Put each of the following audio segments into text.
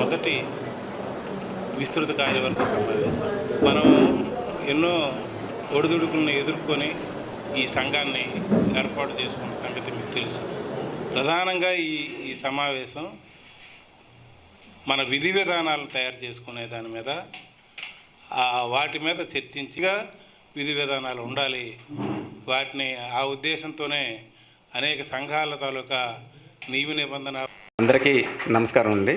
మొదటి విస్తృత కార్యవర్గ సమావేశం. మనం ఎన్నో ఒడిదుడుకులను ఎదుర్కొని ఈ సంఘాన్ని ఏర్పాటు చేసుకున్న సంగతి మీకు తెలుసు. ప్రధానంగా ఈ ఈ సమావేశం మన విధి విధానాలను తయారు చేసుకునే దాని మీద వాటి మీద చర్చించిగా విధి విధానాలు ఉండాలి. వాటిని ఆ ఉద్దేశంతోనే అనేక సంఘాల తాలూకా నీవు నిబంధన అందరికీ నమస్కారం అండి.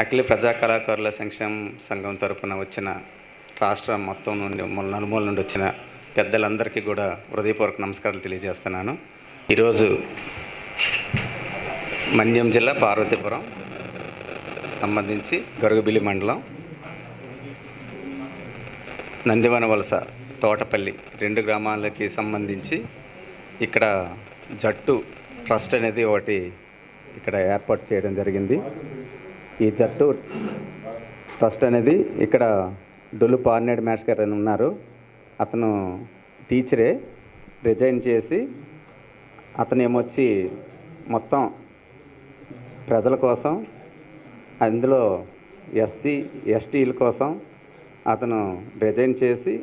అఖిల ప్రజా కళాకారుల సంక్షేమ సంఘం తరపున వచ్చిన రాష్ట్రం మొత్తం నుండి మూల- నలుమూల నుండి వచ్చిన పెద్దలందరికీ కూడా హృదయపూర్వక నమస్కారాలు తెలియజేస్తున్నాను. ఈరోజు మన్యం జిల్లా పార్వతీపురం సంబంధించి గరుగుబిల్లి మండలం నందివన వలస తోటపల్లి రెండు గ్రామాలకి సంబంధించి ఇక్కడ జట్టు ట్రస్ట్ అనేది ఒకటి ఇక్కడ ఏర్పాటు చేయడం జరిగింది. ఈ జట్టు ట్రస్ట్ అనేది ఇక్కడ డొల్లు పార్నేడు మేష్ గారు అని ఉన్నారు. అతను టీచరే రిజైన్ చేసి అతను ఏమొచ్చి మొత్తం ప్రజల కోసం అందులో ఎస్సీ ఎస్టీల కోసం అతను రిజైన్ చేసి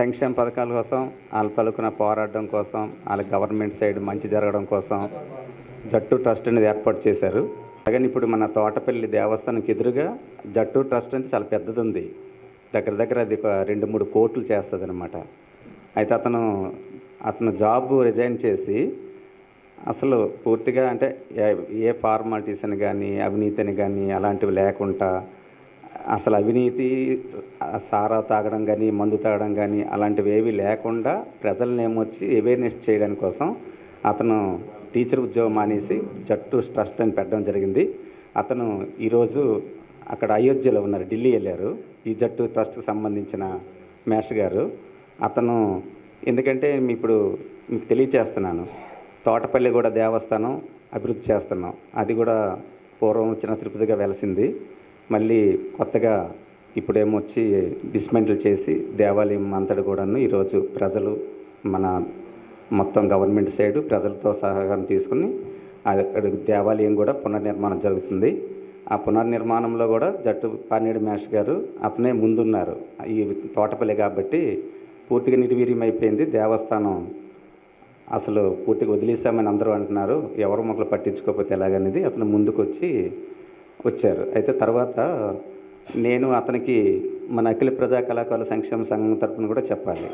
సంక్షేమ పథకాల కోసం వాళ్ళ తలుకున పోరాడడం కోసం వాళ్ళ గవర్నమెంట్ సైడ్ మంచి జరగడం కోసం జట్టు ట్రస్ట్ అనేది ఏర్పాటు చేశారు. అలాగే ఇప్పుడు మన తోటపల్లి దేవస్థానంకి ఎదురుగా జట్టు ట్రస్ట్ అనేది చాలా పెద్దది ఉంది దగ్గర దగ్గర అది ఒక రెండు మూడు కోట్లు చేస్తుంది అనమాట అయితే అతను అతను జాబ్ రిజైన్ చేసి అసలు పూర్తిగా అంటే ఏ- ఏ ఫార్మాలిటీస్ అని కానీ అవినీతిని కానీ అలాంటివి లేకుండా అసలు అవినీతి సారా తాగడం కానీ మందు తాగడం కానీ అలాంటివి ఏవి లేకుండా ప్రజల్ని ఏమొచ్చి అవేర్నెస్ చేయడానికి కోసం అతను టీచర్ ఉద్యోగం మానేసి జట్టు ట్రస్ట్ అని పెట్టడం జరిగింది. అతను ఈరోజు అక్కడ అయోధ్యలో ఉన్నారు ఢిల్లీ వెళ్ళారు. ఈ జట్టు ట్రస్ట్కి సంబంధించిన మేష్ గారు. అతను ఎందుకంటే ఇప్పుడు మీకు తెలియచేస్తున్నాను తోటపల్లి కూడా దేవస్థానం అభివృద్ధి చేస్తున్నాం. అది కూడా పూర్వం వచ్చిన తిరుపతిగా వెలసింది. మళ్ళీ కొత్తగా ఇప్పుడేమో వచ్చి డిస్మెంటల్ చేసి దేవాలయం అంతటి కూడాను ఈరోజు ప్రజలు మన మొత్తం గవర్నమెంట్ సైడు ప్రజలతో సహకారం తీసుకుని అక్కడ దేవాలయం కూడా పునర్నిర్మాణం జరుగుతుంది. ఆ పునర్నిర్మాణంలో కూడా జట్టు పానేడు మేష్ గారు అతనే ముందున్నారు. ఈ తోటపల్లి కాబట్టి పూర్తిగా నిర్వీర్యం అయిపోయింది దేవస్థానం అసలు పూర్తిగా వదిలేసామని అందరూ అంటున్నారు. ఎవరు మొక్కలు పట్టించుకోకపోతే ఎలాగనేది అతను ముందుకు వచ్చి వచ్చారు. అయితే తర్వాత నేను అతనికి మన అఖిల ప్రజా కళాకారుల సంక్షేమ సంఘం తరపున కూడా చెప్పాలి.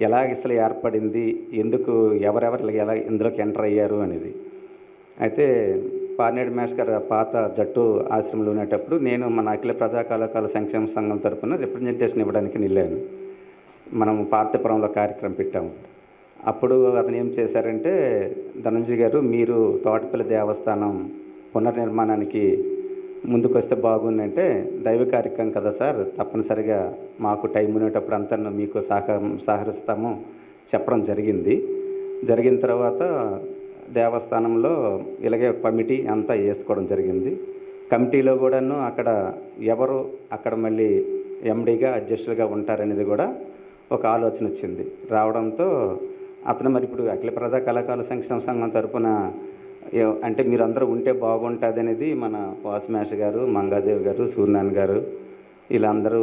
ఎలా అసలు ఏర్పడింది ఎందుకు ఎవరెవరు ఎలా ఇందులోకి ఎంటర్ అయ్యారు అనేది. అయితే పార్నేడు మేష్ గారు పాత జట్టు ఆశ్రమంలో ఉండేటప్పుడు నేను మన అఖిల ప్రజా కళాకారుల సంక్షేమ సంఘం తరపున రిప్రజెంటేషన్ ఇవ్వడానికి వెళ్ళాను. మనం పార్తీపురంలో కార్యక్రమం పెట్టాము. అప్పుడు అతను ఏం చేశారంటే ధనంజయ్ గారు మీరు తోటపల్లి దేవస్థానం పునర్నిర్మాణానికి ముందుకొస్తే బాగుందంటే దైవ కార్యక్రమం కదా సార్. తప్పనిసరిగా మాకు టైం ఉండేటప్పుడు అంతా మీకు సహక సహకరిస్తాము చెప్పడం జరిగింది. జరిగిన తర్వాత దేవస్థానంలో ఇలాగే కమిటీ అంతా వేసుకోవడం జరిగింది. కమిటీలో కూడాను అక్కడ ఎవరు అక్కడ మళ్ళీ ఎండీగా అధ్యక్షులుగా ఉంటారనేది కూడా ఒక ఆలోచన వచ్చింది. రావడంతో అతను మరి ఇప్పుడు అఖిల ప్రజా కళాకారుల సంక్షేమ సంఘం తరపున అంటే మీరందరూ ఉంటే బాగుంటుంది అనేది మన వాసుమేష గారు మంగాదేవి గారు సూర్యనారాయణ గారు వీళ్ళందరూ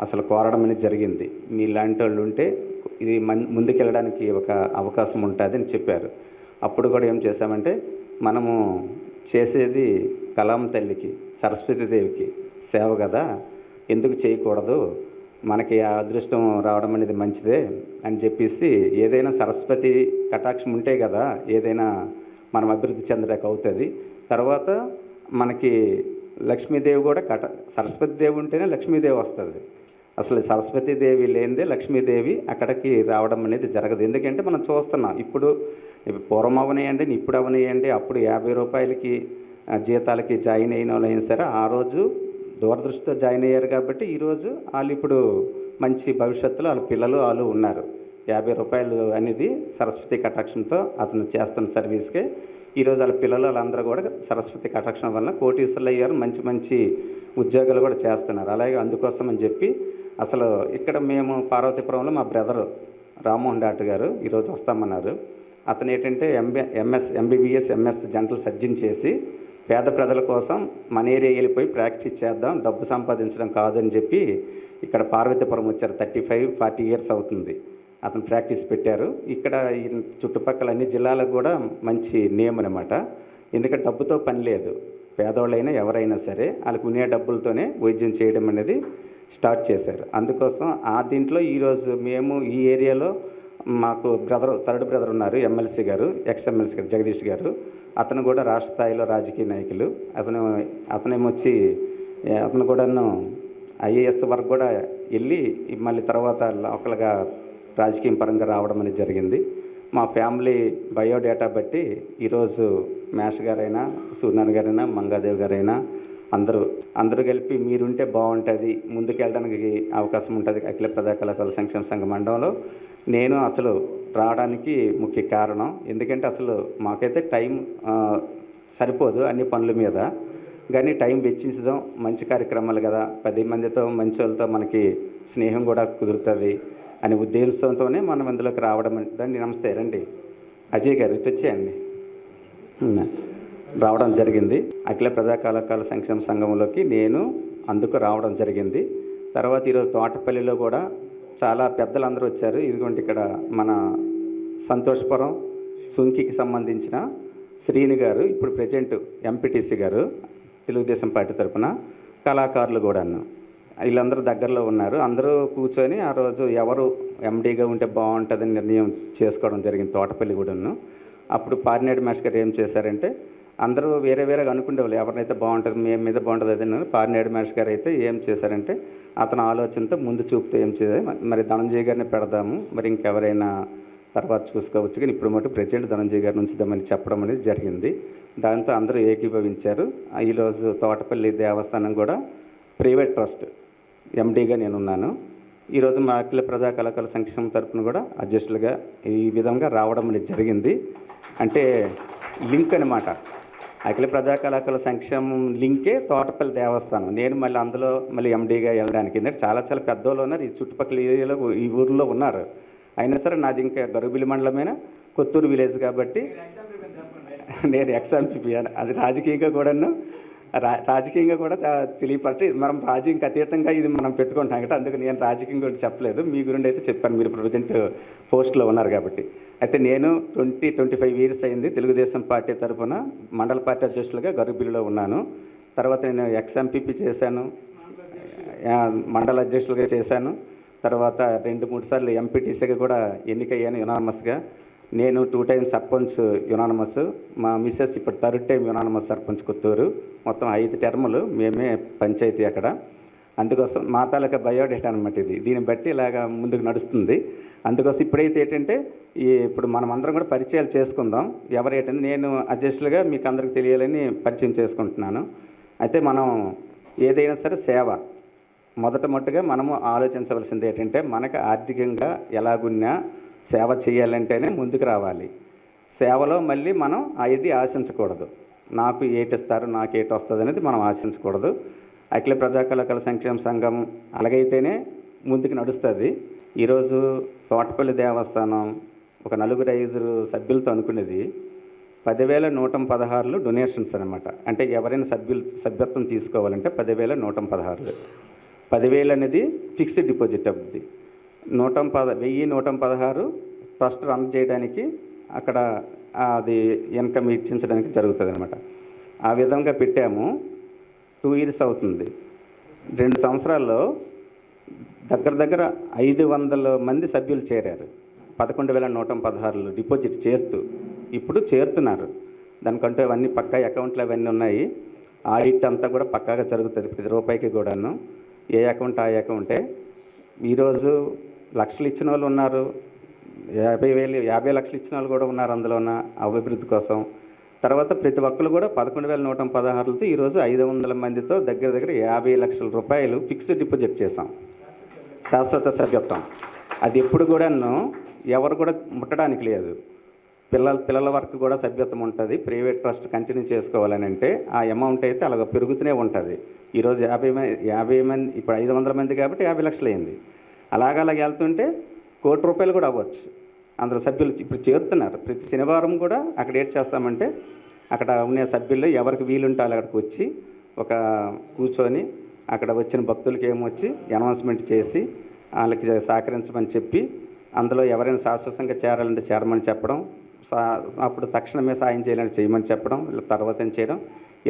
అసలు కోరడం అనేది జరిగింది. మీలాంటి వాళ్ళు ఉంటే ఇది ముందుకెళ్ళడానికి ఒక అవకాశం ఉంటుంది అని చెప్పారు. అప్పుడు కూడా ఏం చేశామంటే మనము చేసేది కలాం తల్లికి సరస్వతీదేవికి సేవ కదా ఎందుకు చేయకూడదు మనకి ఆ అదృష్టం రావడం అనేది మంచిదే అని చెప్పేసి ఏదైనా సరస్వతి కటాక్షం ఉంటే కదా ఏదైనా మనం అభివృద్ధి చెందడానికి అవుతుంది. తర్వాత మనకి లక్ష్మీదేవి కూడా కట సరస్వతీదేవి ఉంటేనే లక్ష్మీదేవి వస్తుంది. అసలు సరస్వతీదేవి లేనిదే లక్ష్మీదేవి అక్కడికి రావడం అనేది జరగదు. ఎందుకంటే మనం చూస్తున్నాం ఇప్పుడు పూర్వం అవనేయండి ఇప్పుడు అవనేయండి అప్పుడు యాభై రూపాయలకి జీతాలకి జాయిన్ అయిన వాళ్ళు అయినా సరే ఆ రోజు దూరదృష్టితో జాయిన్ అయ్యారు కాబట్టి ఈరోజు వాళ్ళు ఇప్పుడు మంచి భవిష్యత్తులో వాళ్ళ పిల్లలు వాళ్ళు ఉన్నారు. యాభై రూపాయలు అనేది సరస్వతి కటాక్షంతో అతను చేస్తున్న సర్వీస్కే. ఈరోజు వాళ్ళ పిల్లలు వాళ్ళందరూ కూడా సరస్వతి కటాక్షం వల్ల కోటీశ్వర్లు అయ్యారు. మంచి మంచి ఉద్యోగాలు కూడా చేస్తున్నారు. అలాగే అందుకోసం అని చెప్పి అసలు ఇక్కడ మేము పార్వతీపురంలో మా బ్రదరు రామ్మోహన్ డాక్టర్ గారు ఈరోజు వస్తామన్నారు. అతను ఏంటంటే MB MS MBBS MS general surgeon చేసి పేద ప్రజల కోసం మన ఏరియా వెళ్ళిపోయి ప్రాక్టీస్ చేద్దాం డబ్బు సంపాదించడం కాదని చెప్పి ఇక్కడ పార్వతీపురం వచ్చారు. థర్టీ ఫైవ్ ఫార్టీ ఇయర్స్ అవుతుంది. అతను ప్రాక్టీస్ పెట్టారు. ఇక్కడ ఈ చుట్టుపక్కల అన్ని జిల్లాలకు కూడా మంచి నేమ్ అనమాట ఎందుకంటే డబ్బుతో పని లేదు. పేదవాళ్ళైనా ఎవరైనా సరే వాళ్ళకు ఉండే డబ్బులతోనే వైద్యం చేయడం అనేది స్టార్ట్ చేశారు. అందుకోసం ఆ దీంట్లో ఈరోజు మేము ఈ ఏరియాలో మాకు బ్రదర్ థర్డ్ బ్రదర్ ఉన్నారు ఎమ్మెల్సీ గారు ఎక్స్ ఎమ్మెల్సీ గారు జగదీష్ గారు. అతను కూడా రాష్ట్ర స్థాయిలో రాజకీయ నాయకులు. అతను అతనేమొచ్చి అతను కూడాను ఐఏఎస్ వరకు కూడా వెళ్ళి మళ్ళీ తర్వాత లోకల్గా రాజకీయ పరంగా రావడం అనేది జరిగింది. మా ఫ్యామిలీ బయోడేటా బట్టి ఈరోజు మేష్ గారైనా సూర్యనారాయణ గారైనా మంగాదేవి గారైనా అందరూ అందరూ కలిపి మీరుంటే బాగుంటుంది ముందుకెళ్ళడానికి అవకాశం ఉంటుంది అఖిల ప్రజా కళాకారుల సంక్షేమ సంఘ మండలంలో. నేను అసలు రావడానికి ముఖ్య కారణం ఎందుకంటే అసలు మాకైతే టైం సరిపోదు అన్ని పనుల మీద. కానీ టైం వెచ్చించడం మంచి కార్యక్రమాలు కదా పది మందితో మంచి వాళ్ళతో మనకి స్నేహం కూడా కుదురుతుంది అనే ఉద్దేశంతోనే మనం ఇందులోకి రావడం అండి నమస్తే రండి. అజయ్ గారు ఇటు వచ్చేయండి. రావడం జరిగింది. అఖిల ప్రజా కళాకారుల సంక్షేమ సంఘంలోకి నేను అందుకు రావడం జరిగింది. తర్వాత ఈరోజు తోటపల్లిలో కూడా చాలా పెద్దలందరూ వచ్చారు. ఇదిగోండి ఇక్కడ మన సంతోషపురం సుంకికి సంబంధించిన శ్రీని గారు ఇప్పుడు ప్రజెంట్ ఎంపీటీసీ గారు తెలుగుదేశం పార్టీ తరఫున కళాకారులు కూడాను. వీళ్ళందరూ దగ్గరలో ఉన్నారు. అందరూ కూర్చొని ఆ రోజు ఎవరు ఎండీగా ఉంటే బాగుంటుందని నిర్ణయం చేసుకోవడం జరిగింది తోటపల్లి కూడాను అప్పుడు పారినేడు మాస్టర్ గారు ఏం చేశారంటే అందరూ వేరే వేరేగా అనుకునేవాళ్ళు ఎవరినైతే బాగుంటుంది మేము మీద బాగుంటుంది అదే పారినేడు మాస్టర్ గారు అయితే ఏం చేశారంటే అతని ఆలోచనతో ముందు చూపుతూ ఏం చేయాలి మరి ధనంజయ గారిని పెడదాము మరి ఇంకెవరైనా తర్వాత చూసుకోవచ్చు కానీ ఇప్పుడు మటు ప్రెసిడెంట్ ధనంజయ గారిని ఉంచుదామని చెప్పడం అనేది జరిగింది. దాంతో అందరూ ఏకీభవించారు. ఆ ఈరోజు తోటపల్లి దేవస్థానం కూడా ప్రైవేట్ ట్రస్ట్. ఎండీగా నేనున్నాను. ఈరోజు మా అఖిల ప్రజా కళాకారుల సంక్షేమం తరపున కూడా అధ్యక్షులుగా ఈ విధంగా రావడం అనేది జరిగింది. అంటే లింక్ అనమాట అఖిల ప్రజా కళాకారుల సంక్షేమం లింకే తోటపల్లి దేవస్థానం. నేను మళ్ళీ అందులో మళ్ళీ ఎండీగా వెళ్ళడానికి ఎందుకంటే చాలా చాలా పెద్దోళ్ళు ఉన్నారు. ఈ చుట్టుపక్కల ఏరియాలో ఈ ఊర్లో ఉన్నారు. అయినా సరే నాది ఇంకా గరుగుబిలి మండలమైన? కొత్తూరు విలేజ్ కాబట్టి నేను ఎక్స్ఎంపీ అది రాజకీయంగా కూడాను రా రాజకీయంగా కూడా తా- తెలియపట్టి మనం రాజకీయంకి అతీతంగా ఇది మనం పెట్టుకుంటాం కదా అందుకు నేను రాజకీయం గురించి చెప్పలేదు. మీ గురించి అయితే చెప్పాను. మీరు ప్రజెంట్ పోస్ట్లో ఉన్నారు కాబట్టి. అయితే నేను ట్వంటీ ట్వంటీ ఫైవ్ ఇయర్స్ అయింది. తెలుగుదేశం పార్టీ తరఫున మండల పార్టీ అధ్యక్షులుగా గరుబిల్లిలో ఉన్నాను. తర్వాత నేను ఎక్స్ఎంపీపీ చేశాను. మండల అధ్యక్షులుగా చేశాను. తర్వాత రెండు మూడు సార్లు ఎంపీటీసీగా కూడా ఎన్నికయ్యాను యునామస్గా నేను టూ టైమ్స్ సర్పంచ్ యునానమస్ మా మిస్సెస్ ఇప్పుడు third time unanimous sarpanch Kothuru. మొత్తం ఐదు టర్ములు మేమే పంచాయతీ అక్కడ. అందుకోసం మా తాలూకా బయోడేటా అనమాట ఇది. దీన్ని బట్టి ఇలాగా ముందుకు నడుస్తుంది. అందుకోసం ఇప్పుడైతే ఏంటంటే ఈ ఇప్పుడు మనం అందరం కూడా పరిచయాలు చేసుకుందాం. ఎవరేంటంటే నేను అధ్యక్షులుగా మీకు అందరికి తెలియాలని పరిచయం చేసుకుంటున్నాను. అయితే మనం ఏదైనా సరే సేవ. మొదట మొట్టగా మనము ఆలోచించవలసింది ఏంటంటే మనకు ఆర్థికంగా ఎలాగున్నా సేవ చేయాలంటేనే ముందుకు రావాలి. సేవలో మళ్ళీ మనం అది ఆశించకూడదు. నాకు ఏటిస్తారు నాకు ఏటి వస్తుంది అనేది మనం ఆశించకూడదు. అఖిల ప్రజా సంక్షేమ సంఘం అలాగైతేనే ముందుకు నడుస్తుంది. ఈరోజు తోటపల్లి దేవస్థానం ఒక నలుగురు ఐదుగురు సభ్యులతో అనుకునేది. పదివేల నూట పదహారులు డొనేషన్స్ అనమాట అంటే ఎవరైనా సభ్యులు సభ్యత్వం తీసుకోవాలంటే పదివేల నూట పదహారులు. పదివేలు అనేది ఫిక్స్డ్ డిపాజిట్ అవుతుంది నూట పద వెయ్యి నూట పదహారు ట్రస్ట్ రన్ చేయడానికి అక్కడ అది ఇన్కమ్ ఇచ్చించడానికి జరుగుతుంది అనమాట ఆ విధంగా పెట్టాము. టూ ఇయర్స్ అవుతుంది. రెండు సంవత్సరాల్లో దగ్గర దగ్గర ఐదు వందల మంది సభ్యులు చేరారు. పదకొండు వేల నూట పదహారులు డిపాజిట్ చేస్తూ ఇప్పుడు చేరుతున్నారు. దానికంటే అవన్నీ పక్కా అకౌంట్లు అవన్నీ ఉన్నాయి. ఆడిట్ అంతా కూడా పక్కాగా జరుగుతుంది. ప్రతి రూపాయికి కూడాను ఏ అకౌంట్ ఆ అకౌంటే ఈరోజు లక్షలు ఇచ్చిన వాళ్ళు ఉన్నారు. యాభై వేలు యాభై లక్షలు ఇచ్చిన వాళ్ళు కూడా ఉన్నారు అందులోన అభివృద్ధి కోసం. తర్వాత ప్రతి ఒక్కరు కూడా పదకొండు వేల నూట పదహారులతో ఈరోజు ఐదు వందల మందితో దగ్గర దగ్గర యాభై లక్షల రూపాయలు ఫిక్స్డ్ డిపాజిట్ చేశాం. శాశ్వత సభ్యత్వం. అది ఎప్పుడు కూడాను ఎవరు కూడా ముట్టడానికి లేదు. పిల్లల పిల్లల వరకు కూడా సభ్యత్వం ఉంటుంది. ప్రైవేట్ ట్రస్ట్ కంటిన్యూ చేసుకోవాలని అంటే ఆ అమౌంట్ అయితే అలాగ పెరుగుతూనే ఉంటుంది. ఈరోజు యాభై మంది యాభై మంది ఇప్పుడు ఐదు వందల మంది కాబట్టి యాభై లక్షలు అయింది. అలాగ అలాగ వెళ్తుంటే కోటి రూపాయలు కూడా అవ్వచ్చు. అందులో సభ్యులు ఇప్పుడు చేరుతున్నారు. ప్రతి శనివారం కూడా అక్కడ ఏం చేస్తామంటే అక్కడ ఉండే సభ్యుల్లో ఎవరికి వీలుంటే అక్కడికి వచ్చి ఒక కూర్చొని అక్కడ వచ్చిన భక్తులకి ఏమొచ్చి అనౌన్స్మెంట్ చేసి వాళ్ళకి సహకరించమని చెప్పి అందులో ఎవరైనా శాశ్వతంగా చేరాలంటే చేరమని చెప్పడం సా అప్పుడు తక్షణమే సాయం చేయాలంటే చేయమని చెప్పడం ఇలా తర్వాత ఏం చేయడం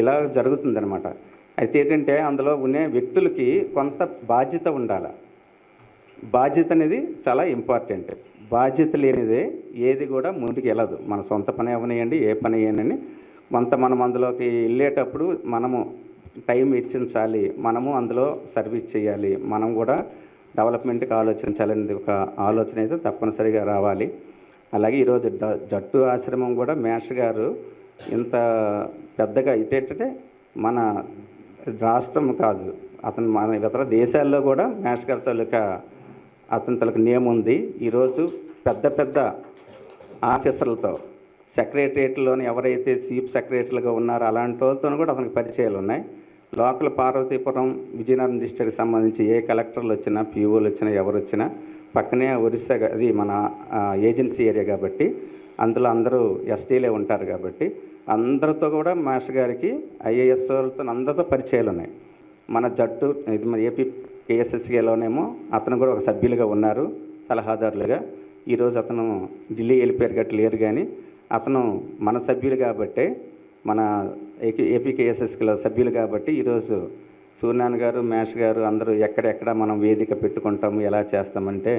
ఇలా జరుగుతుందనమాట అయితే ఏంటంటే అందులో ఉండే వ్యక్తులకి కొంత బాధ్యత ఉండాలి. బాధ్యత అనేది చాలా ఇంపార్టెంట్ బాధ్యత లేనిదే ఏది కూడా ముందుకు వెళ్ళదు. మన సొంత పని అవనియండి ఏ పని అయ్యానని కొంత మనం అందులోకి వెళ్ళేటప్పుడు మనము టైం ఇచ్చించాలి మనము అందులో సర్వీస్ చేయాలి. మనం కూడా డెవలప్మెంట్కి ఆలోచించాలనేది ఒక ఆలోచన అయితే తప్పనిసరిగా రావాలి. అలాగే ఈరోజు జట్టు ఆశ్రమం కూడా మేష్ గారు ఇంత పెద్దగా ఇటేటంటే మన రాష్ట్రం కాదు. అతను మన ఇతర దేశాల్లో కూడా మేష్ గారి తాలూకా అతని తలకు నేమ్ ఉంది. ఈరోజు పెద్ద పెద్ద ఆఫీసర్లతో సెక్రటరియట్లోని ఎవరైతే చీఫ్ సెక్రటరీలుగా ఉన్నారో అలాంటి వాళ్ళతో కూడా అతనికి పరిచయాలు ఉన్నాయి. లోకల్ పార్వతీపురం విజయనగరం డిస్టిక్కి సంబంధించి ఏ కలెక్టర్లు వచ్చినా పీఓలు వచ్చినా ఎవరు వచ్చినా పక్కనే ఒరిస్సా అది మన ఏజెన్సీ ఏరియా కాబట్టి అందులో అందరూ ఎస్టీలే ఉంటారు కాబట్టి అందరితో కూడా మాస్టర్ గారికి ఐఏఎస్ వాళ్ళతో అందరితో పరిచయాలు ఉన్నాయి. మన జట్టు ఇది మన ఏపీ కేఎస్ఎస్కేలోనేమో అతను కూడా ఒక సభ్యులుగా ఉన్నారు సలహాదారులుగా. ఈరోజు అతను ఢిల్లీ వెళ్ళిపోయారు గట్ట లేరు కానీ అతను మన సభ్యులు కాబట్టే మన ఏపీ కేఎస్ఎస్కేలో సభ్యులు కాబట్టి ఈరోజు సూర్యనారాయణ గారు మేష్ గారు అందరూ ఎక్కడెక్కడ మనం వేదిక పెట్టుకుంటాము ఎలా చేస్తామంటే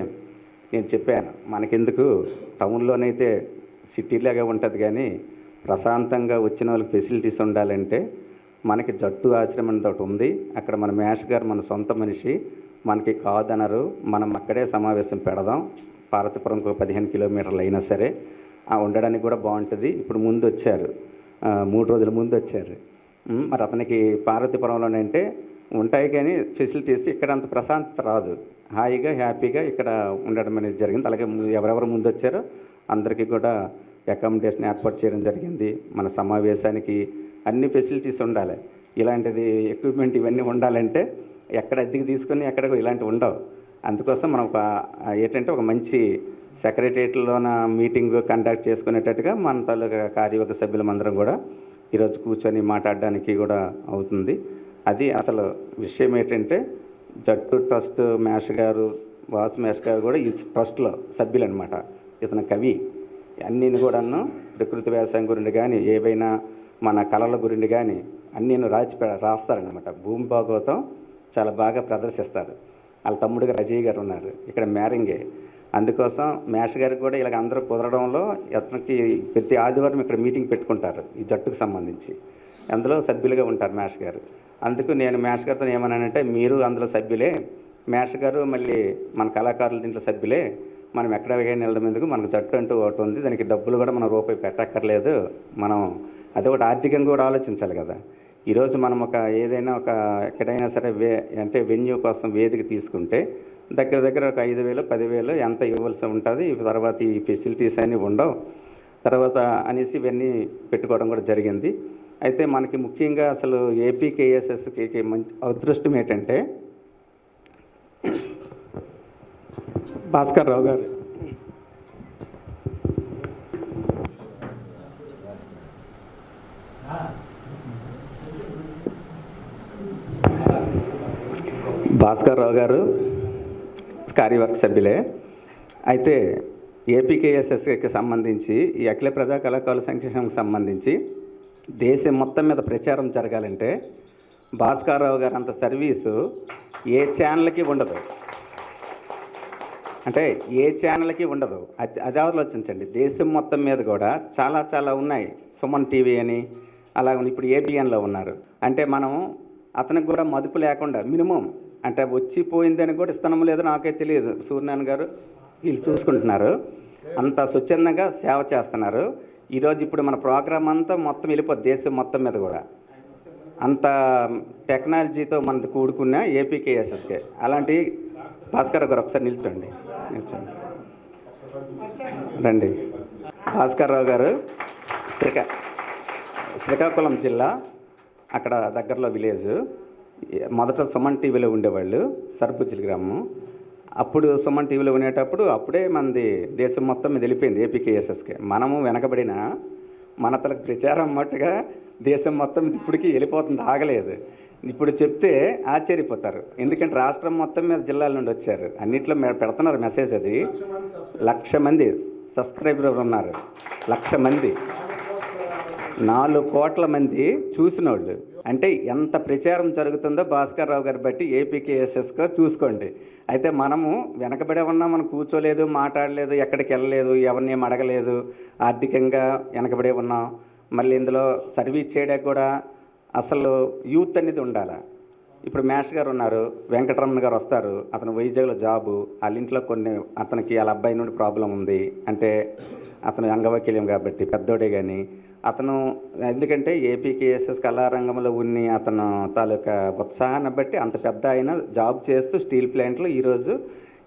నేను చెప్పాను. మనకెందుకు? టౌన్లోనైతే సిటీలాగా ఉంటుంది కానీ ప్రశాంతంగా వచ్చిన వాళ్ళకి ఫెసిలిటీస్ ఉండాలంటే మనకి జట్టు ఆశ్రమం ఒకటి ఉంది. అక్కడ మన మేష్ గారు మన సొంత మనిషి. మనకి కాదనరు. మనం అక్కడే సమావేశం పెడదాం. పార్వతీపురంకి ఒక పదిహేను కిలోమీటర్లు అయినా సరే. ఆ ఉండడానికి కూడా బాగుంటుంది. ఇప్పుడు ముందు వచ్చారు. మూడు రోజుల ముందు వచ్చారు. మరి అతనికి పార్వతీపురంలోనంటే అంటే ఉంటాయి కానీ ఫెసిలిటీస్ ఇక్కడ అంత ప్రశాంతత రాదు. హాయిగా హ్యాపీగా ఇక్కడ ఉండడం అనేది జరిగింది. అలాగే ఎవరెవరు ముందు వచ్చారో అందరికీ కూడా అకామిడేషన్ ఏర్పాటు చేయడం జరిగింది. మన సమావేశానికి అన్ని ఫెసిలిటీస్ ఉండాలి. ఇలాంటిది ఎక్విప్మెంట్ ఇవన్నీ ఉండాలంటే ఎక్కడ అద్దెకి తీసుకొని ఎక్కడ ఇలాంటివి ఉండవు. అందుకోసం మనం ఒక ఏంటంటే ఒక మంచి సెక్రటరియట్లోన మీటింగ్ కండక్ట్ చేసుకునేటట్టుగా మన తాలూకా కార్యవర్గ సభ్యులమందరం కూడా ఈరోజు కూర్చొని మాట్లాడడానికి కూడా అవుతుంది. అది అసలు విషయం ఏంటంటే జట్టు ట్రస్ట్ మేష్ గారు వాసు మేష్ గారు కూడా ఈ ట్రస్ట్లో సభ్యులు అనమాట ఇతను కవి. అన్నీ కూడాను ప్రకృతి వ్యవసాయం గురించి కానీ ఏవైనా మన కళల గురించి కానీ అన్నీ రాసి రాస్తారనమాట భూమి భాగవతం చాలా బాగా ప్రదర్శిస్తారు. వాళ్ళ తమ్ముడుగా రజయ్ గారు ఉన్నారు. ఇక్కడ మ్యారింగే అందుకోసం మేష గారికి కూడా ఇలాగ అందరూ కుదరడంలో అతనికి ప్రతి ఆదివారం ఇక్కడ మీటింగ్ పెట్టుకుంటారు. ఈ జట్టుకు సంబంధించి. అందులో సభ్యులుగా ఉంటారు మేష గారు. అందుకు నేను మేష గారితో ఏమన్నానంటే మీరు అందులో సభ్యులే. మేష గారు మళ్ళీ మన కళాకారుల దీంట్లో సభ్యులే. మనం ఎక్కడ వెళ్ళడం ఎందుకు? మనకు జట్టు అంటూ ఒకటి ఉంది. దానికి డబ్బులు కూడా మనం రూపాయి పెట్టక్కర్లేదు. మనం అదే ఒకటి ఆర్థికంగా కూడా ఆలోచించాలి కదా. ఈరోజు మనం ఒక ఏదైనా ఒక ఎక్కడైనా సరే వే అంటే వెన్యూ కోసం వేదిక తీసుకుంటే దగ్గర దగ్గర ఒక ఐదు వేలు పదివేలు ఎంత ఇవ్వాల్సి ఉంటుంది. తర్వాత ఈ ఫెసిలిటీస్ అన్నీ ఉండవు. తర్వాత అనేసి ఇవన్నీ పెట్టుకోవడం కూడా జరిగింది. అయితే మనకి ముఖ్యంగా అసలు ఏపీకేఎస్ఎస్కి మంచి అదృష్టం ఏంటంటే భాస్కర్ రావు గారు. భాస్కర్ రావు గారు కార్యవర్గ సభ్యులే. అయితే ఏపీకేఎస్ఎస్కి సంబంధించి ఈ అఖిల ప్రజా కళాకారుల సంక్షేమంకి సంబంధించి దేశం మొత్తం మీద ప్రచారం జరగాలంటే భాస్కర్ రావు గారు అంత సర్వీసు ఏ ఛానల్కి ఉండదు. అంటే ఏ ఛానల్కి ఉండదు. అది అది ఆలోచించండి. దేశం మొత్తం మీద కూడా చాలా చాలా ఉన్నాయి. సుమన్ టీవీ అని అలా ఇప్పుడు ఏబిఎన్లో ఉన్నారు. అంటే మనం అతనికి కూడా మదుపు లేకుండా మినిమం అంటే వచ్చిపోయిందని కూడా ఇస్తానో లేదో నాకే తెలియదు. సూర్యనారాయణ గారు వీళ్ళు చూసుకుంటున్నారు. అంత స్వచ్ఛందంగా సేవ చేస్తున్నారు. ఈరోజు ఇప్పుడు మన ప్రోగ్రామ్ అంతా మొత్తం వెళ్ళిపోద్ది. దేశం మొత్తం మీద కూడా. అంత టెక్నాలజీతో మనది కూడుకున్న ఏపీకేఎస్ఎస్కే అలాంటి భాస్కర్ గారు ఒకసారి నిల్చోండి. రండి. భాస్కర్రావు గారు శ్రీకా శ్రీకాకుళం జిల్లా అక్కడ దగ్గరలో విలేజ్. మొదట సుమన్ టీవీలో ఉండేవాళ్ళు సర్పుజిల్ గ్రామం. అప్పుడు సుమన్ టీవీలో ఉండేటప్పుడు అప్పుడే మనది దేశం మొత్తం మీద వెళ్ళిపోయింది ఏపీకేఎస్ఎస్కే. మనము వెనకబడిన మన తలకు ప్రచారం మట్టుగా దేశం మొత్తం ఇప్పటికీ వెళ్ళిపోతుంది ఆగలేదు. ఇప్పుడు చెప్తే ఆశ్చర్యపోతారు. ఎందుకంటే రాష్ట్రం మొత్తం మీద జిల్లాల నుండి వచ్చారు. అన్నిట్లో పెడుతున్నారు మెసేజ్ అది. లక్ష మంది సబ్స్క్రైబర్ ఉన్నారు? లక్ష మంది. నాలుగు కోట్ల మంది చూసిన వాళ్ళు అంటే ఎంత ప్రచారం జరుగుతుందో భాస్కర్ రావు గారు బట్టి ఏపీకేఎస్ఎస్గా చూసుకోండి. అయితే మనము వెనకబడే ఉన్నా మనం కూర్చోలేదు మాట్లాడలేదు ఎక్కడికి వెళ్ళలేదు ఎవరిని అడగలేదు ఆర్థికంగా వెనకబడే ఉన్నాం. మళ్ళీ ఇందులో సర్వీస్ చేయడానికి కూడా అసలు యూత్ అనేది ఉండాలి? ఇప్పుడు మేష్ గారు ఉన్నారు వెంకటరమణ గారు వస్తారు అతను వైజాగ్లో జాబు వాళ్ళ ఇంట్లో కొన్ని అతనికి వాళ్ళ అబ్బాయి నుండి ప్రాబ్లం ఉంది అంటే అతను అంగవైకల్యం కాబట్టి పెద్దోడే కానీ అతను ఎందుకంటే ఏపీకేఎస్ఎస్ కళారంగంలో ఉన్ని అతను తాలూకా ఉత్సాహాన్ని బట్టి అంత పెద్ద ఆయన జాబ్ చేస్తూ స్టీల్ ప్లాంట్లో ఈరోజు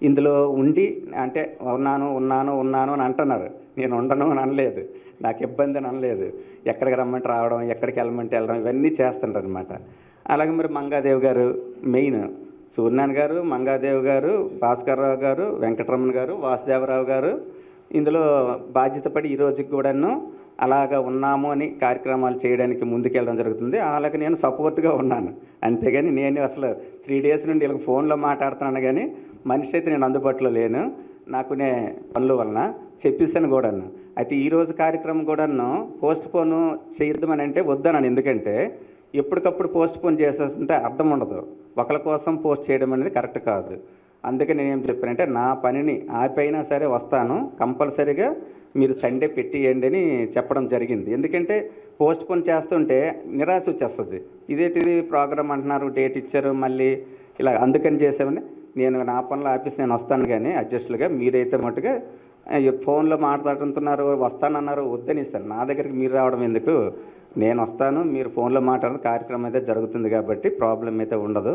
ఇందులో ఉండి అంటే ఉన్నాను ఉన్నాను ఉన్నాను అని అంటున్నారు. నేను ఉండను అని అనలేదు. నాకు ఇబ్బంది అని అనలేదు. ఎక్కడికి రమ్మంటే రావడం ఎక్కడికి వెళ్ళమంటే వెళ్ళడం ఇవన్నీ చేస్తుంటారు అనమాట అలాగే మరి మంగాదేవ్ గారు మెయిన్ సూర్యనారాయణ గారు మంగాదేవ్ గారు భాస్కర్రావు గారు వెంకటరమణ గారు వాసుదేవరావు గారు ఇందులో బాధ్యత పడి ఈ రోజుకి కూడాను అలాగా ఉన్నాము అని కార్యక్రమాలు చేయడానికి ముందుకెళ్ళడం జరుగుతుంది. అలాగే నేను సపోర్ట్గా ఉన్నాను. అంతేగాని నేను అసలు త్రీ డేస్ నుండి వీళ్ళకి ఫోన్లో మాట్లాడుతున్నాను కానీ మనిషి అయితే నేను అందుబాటులో లేను. నాకు నే పనుల వలన చెప్పేసాను కూడాను. అయితే ఈరోజు కార్యక్రమం కూడాను పోస్ట్ పోన్ చేయొద్దామని అంటే వద్దనని. ఎందుకంటే ఎప్పటికప్పుడు పోస్ట్ పోన్ చేసేస్తుంటే అర్థం ఉండదు. ఒకరి కోసం పోస్ట్ చేయడం అనేది కరెక్ట్ కాదు. అందుకని నేను ఏం చెప్పానంటే నా పనిని ఆపైనా సరే వస్తాను. కంపల్సరీగా మీరు సండే పెట్టియండి అని చెప్పడం జరిగింది. ఎందుకంటే పోస్ట్ పోన్ చేస్తుంటే నిరాశ వచ్చేస్తుంది. ఇదేటిది ప్రోగ్రామ్ అంటున్నారు డేట్ ఇచ్చారు మళ్ళీ ఇలా అందుకని చేసామని నేను నా పనులు ఆఫీస్ నేను వస్తాను కానీ అడ్జస్ట్లుగా మీరైతే మటుగా ఫోన్లో మాట్లాడుతున్నారు వస్తానన్నారు వద్దని ఇస్తాను నా దగ్గరికి మీరు రావడం ఎందుకు? నేను వస్తాను మీరు ఫోన్లో మాట్లాడిన కార్యక్రమం అయితే జరుగుతుంది కాబట్టి ప్రాబ్లం అయితే ఉండదు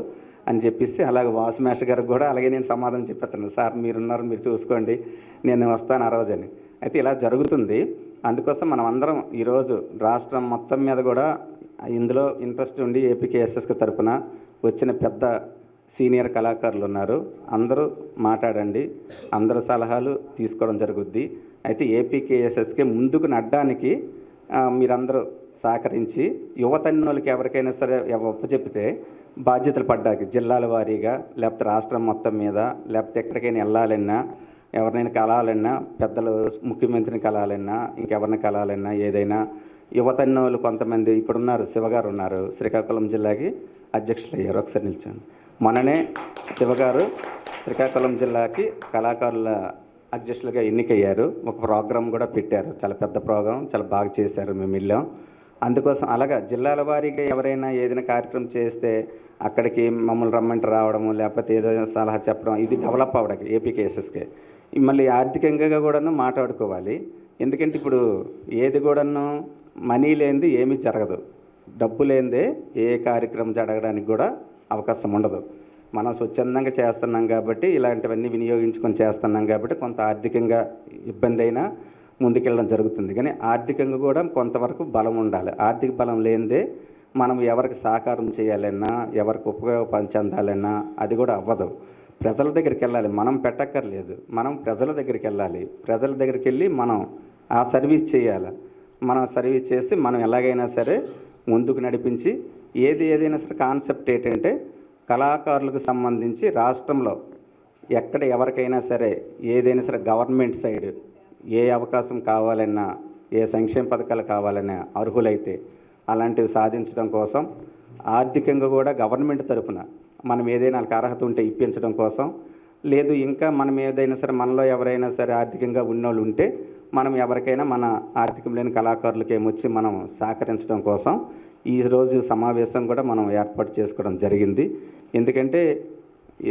అని చెప్పేసి అలాగే వాసు మేష గారికి కూడా అలాగే నేను సమాధానం చెప్పేస్తాను. సార్ మీరున్నారు మీరు చూసుకోండి నేను వస్తాను ఆ రోజని అయితే ఇలా జరుగుతుంది. అందుకోసం మనం అందరం ఈరోజు రాష్ట్రం మొత్తం మీద కూడా ఇందులో ఇంట్రెస్ట్ ఉండి ఏపీకేఎస్ఎస్కి తరఫున వచ్చిన పెద్ద సీనియర్ కళాకారులు ఉన్నారు అందరూ మాట్లాడండి. అందరు సలహాలు తీసుకోవడం జరుగుద్ది. అయితే ఏపీకేఎస్ఎస్కి ముందుకు నడ్డానికి మీరందరూ సహకరించి యువతన్నోళ్ళకి ఎవరికైనా సరే ఒప్ప చెప్తే బాధ్యతలు పడ్డాకి జిల్లాల వారీగా లేకపోతే రాష్ట్రం మొత్తం మీద లేకపోతే ఎక్కడికైనా వెళ్ళాలన్నా ఎవరినైనా కలాలన్నా పెద్దలు ముఖ్యమంత్రిని కలాలన్నా ఇంకెవరిని కలాలన్నా ఏదైనా యువతన్నోళ్ళు కొంతమంది ఇప్పుడున్నారు శివగారు ఉన్నారు శ్రీకాకుళం జిల్లాకి అధ్యక్షులు అయ్యారు ఒకసారి నిలిచాను మొన్ననే శివగారు శ్రీకాకుళం జిల్లాకి కళాకారుల అధ్యక్షులుగా ఎన్నికయ్యారు. ఒక ప్రోగ్రాం కూడా పెట్టారు. చాలా పెద్ద ప్రోగ్రాం. చాలా బాగా చేశారు మేము వెళ్ళాం. అందుకోసం అలాగా జిల్లాల వారీగా ఎవరైనా ఏదైనా కార్యక్రమం చేస్తే అక్కడికి మమ్మల్ని రమ్మంటే రావడము లేకపోతే ఏదో సలహా చెప్పడం ఇది డెవలప్ అవ్వడానికి ఏపీ కేసెస్కే. మళ్ళీ ఆర్థికంగా కూడాను మాట్లాడుకోవాలి. ఎందుకంటే ఇప్పుడు ఏది కూడాను మనీ లేనిది ఏమీ జరగదు. డబ్బు లేనిదే ఏ కార్యక్రమం జరగడానికి కూడా అవకాశం ఉండదు. మనం స్వచ్ఛందంగా చేస్తున్నాం కాబట్టి ఇలాంటివన్నీ వినియోగించుకొని చేస్తున్నాం కాబట్టి కొంత ఆర్థికంగా ఇబ్బంది అయినా ముందుకెళ్ళడం జరుగుతుంది. కానీ ఆర్థికంగా కూడా కొంతవరకు బలం ఉండాలి. ఆర్థిక బలం లేనిదే మనం ఎవరికి సహకారం చేయాలన్నా ఎవరికి ఉపయోగ చెందాలన్నా అది కూడా అవ్వదు. ప్రజల దగ్గరికి వెళ్ళాలి. మనం పెట్టక్కర్లేదు. మనం ప్రజల దగ్గరికి వెళ్ళాలి. ప్రజల దగ్గరికి వెళ్ళి మనం ఆ సర్వీస్ చేయాలి. మనం సర్వీస్ చేసి మనం ఎలాగైనా సరే ముందుకు నడిపించి ఏది ఏదైనా సరే కాన్సెప్ట్ ఏంటంటే కళాకారులకు సంబంధించి రాష్ట్రంలో ఎక్కడ ఎవరికైనా సరే ఏదైనా సరే గవర్నమెంట్ సైడ్ ఏ అవకాశం కావాలన్నా ఏ సంక్షేమ పథకాలు కావాలన్నా అర్హులైతే అలాంటివి సాధించడం కోసం ఆర్థికంగా కూడా గవర్నమెంట్ తరపున మనం ఏదైనా వాళ్ళకి అర్హత ఉంటే ఇప్పించడం కోసం లేదు ఇంకా మనం ఏదైనా సరే మనలో ఎవరైనా సరే ఆర్థికంగా ఉన్నోళ్ళు ఉంటే మనం ఎవరికైనా మన ఆర్థికం లేని కళాకారులకి ఏమొచ్చి మనం సహకరించడం కోసం ఈ రోజు సమావేశం కూడా మనం ఏర్పాటు చేసుకోవడం జరిగింది. ఎందుకంటే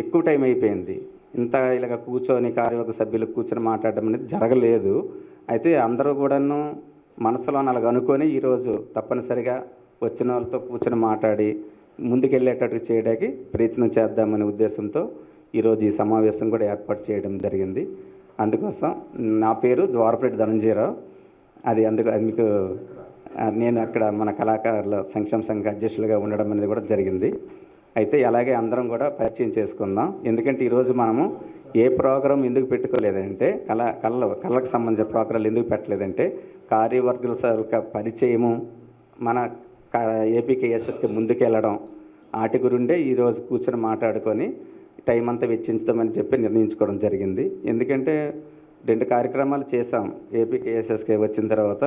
ఎక్కువ టైం అయిపోయింది. ఇంత ఇలాగ కూర్చొని కార్యవర్గ సభ్యులు కూర్చొని మాట్లాడడం అనేది జరగలేదు. అయితే అందరూ కూడాను మనసులో అలాగ అనుకొని ఈరోజు తప్పనిసరిగా వచ్చిన వాళ్ళతో కూర్చొని మాట్లాడి ముందుకెళ్ళేటట్టు చేయడానికి ప్రయత్నం చేద్దామనే ఉద్దేశంతో ఈరోజు ఈ సమావేశం కూడా ఏర్పాటు చేయడం జరిగింది. అందుకోసం నా పేరు ద్వారపరెడ్డి ధనంజయరావు. అది అందుకు మీకు నేను అక్కడ మన కళాకారుల సంక్షేమ సంఘ అధ్యక్షులుగా ఉండడం అనేది కూడా జరిగింది. అయితే అలాగే అందరం కూడా పరిచయం చేసుకుందాం. ఎందుకంటే ఈరోజు మనము ఏ ప్రోగ్రాం ఎందుకు పెట్టుకోలేదంటే కళ కళ కళలకు సంబంధించిన ప్రోగ్రాలు ఎందుకు పెట్టలేదంటే కార్యవర్గుల యొక్క పరిచయము మన ఏపీకేఎస్ఎస్కి ముందుకెళ్ళడం వాటి గురుండే ఈరోజు కూర్చొని మాట్లాడుకొని టైం అంతా వెచ్చించుదామని చెప్పి నిర్ణయించుకోవడం జరిగింది. ఎందుకంటే రెండు కార్యక్రమాలు చేశాం. ఏపీకేఎస్ఎస్కి వచ్చిన తర్వాత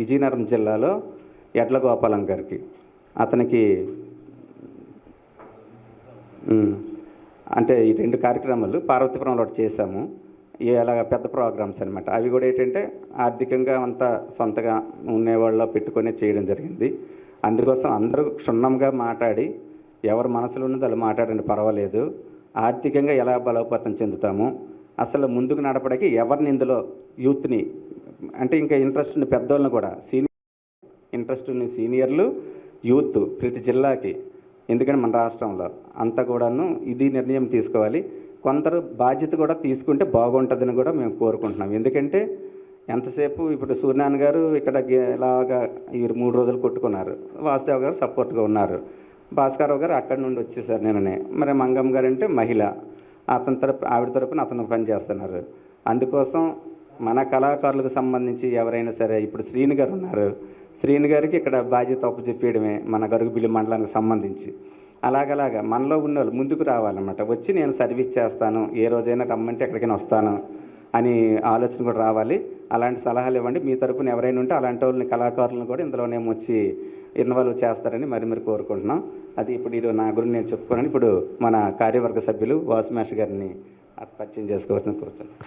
విజయనగరం జిల్లాలో ఎడ్ల గోపాలం గారికి. అతనికి అంటే ఈ రెండు కార్యక్రమాలు పార్వతీపురంలో ఒకటి చేశాము. ఇలాగ పెద్ద ప్రోగ్రామ్స్ అనమాట అవి కూడా ఏంటంటే ఆర్థికంగా అంతా సొంతగా ఉండేవాళ్ళ పెట్టుకొని చేయడం జరిగింది. అందుకోసం అందరూ క్షుణ్ణంగా మాట్లాడి ఎవరి మనసులో ఉన్నది అలా మాట్లాడండి పర్వాలేదు. ఆర్థికంగా ఎలా బలోపేతం చెందుతాము? అసలు ముందుకు నడపడానికి ఎవరిని ఇందులో యూత్ని అంటే ఇంకా ఇంట్రెస్ట్ ఉన్న పెద్దోళ్ళని కూడా సీనియర్ ఇంట్రెస్ట్ ఉన్న సీనియర్లు యూత్ ప్రతి జిల్లాకి ఎందుకంటే మన రాష్ట్రంలో అంతా కూడాను ఇది నిర్ణయం తీసుకోవాలి. కొందరు బాధ్యత కూడా తీసుకుంటే బాగుంటుందని కూడా మేము కోరుకుంటున్నాం. ఎందుకంటే ఎంతసేపు ఇప్పుడు సూర్యనారాయణ గారు ఇక్కడ ఇలాగా వీరు మూడు రోజులు కొట్టుకున్నారు. వాసుదేవ్ గారు సపోర్ట్గా ఉన్నారు. భాస్కరరావు గారు అక్కడి నుండి వచ్చేసారు నిన్ననే. మరి మంగమ్మ గారు అంటే మహిళ. అతని తరపు ఆవిడ తరపున అతను పనిచేస్తున్నారు అందుకోసం మన కళాకారులకు సంబంధించి ఎవరైనా సరే ఇప్పుడు శ్రీని గారు ఉన్నారు. శ్రీని గారికి ఇక్కడ బాధ్యత అప్పచెప్పేయడమే మన గరుగుబిల్లి మండలానికి సంబంధించి. అలాగలాగా మనలో ఉన్న వాళ్ళు ముందుకు రావాలన్నమాట. వచ్చి నేను సర్వీస్ చేస్తాను ఏ రోజైనా రమ్మంటే ఎక్కడికైనా వస్తాను అని ఆలోచన కూడా రావాలి. అలాంటి సలహాలు ఇవ్వండి. మీ తరపున ఎవరైనా ఉంటే అలాంటి వాళ్ళని కళాకారులను కూడా ఇందులోనే వచ్చి ఇన్వాల్వ్ చేస్తారని మరి మరి కోరుకుంటున్నాం. అది ఇప్పుడు ఈరోజు నా గురించి నేను చెప్పుకున్నాను. ఇప్పుడు మన కార్యవర్గ సభ్యులు వాసుమేష్ గారిని పరిచయం చేసుకోవాల్సిన కోరుతున్నాను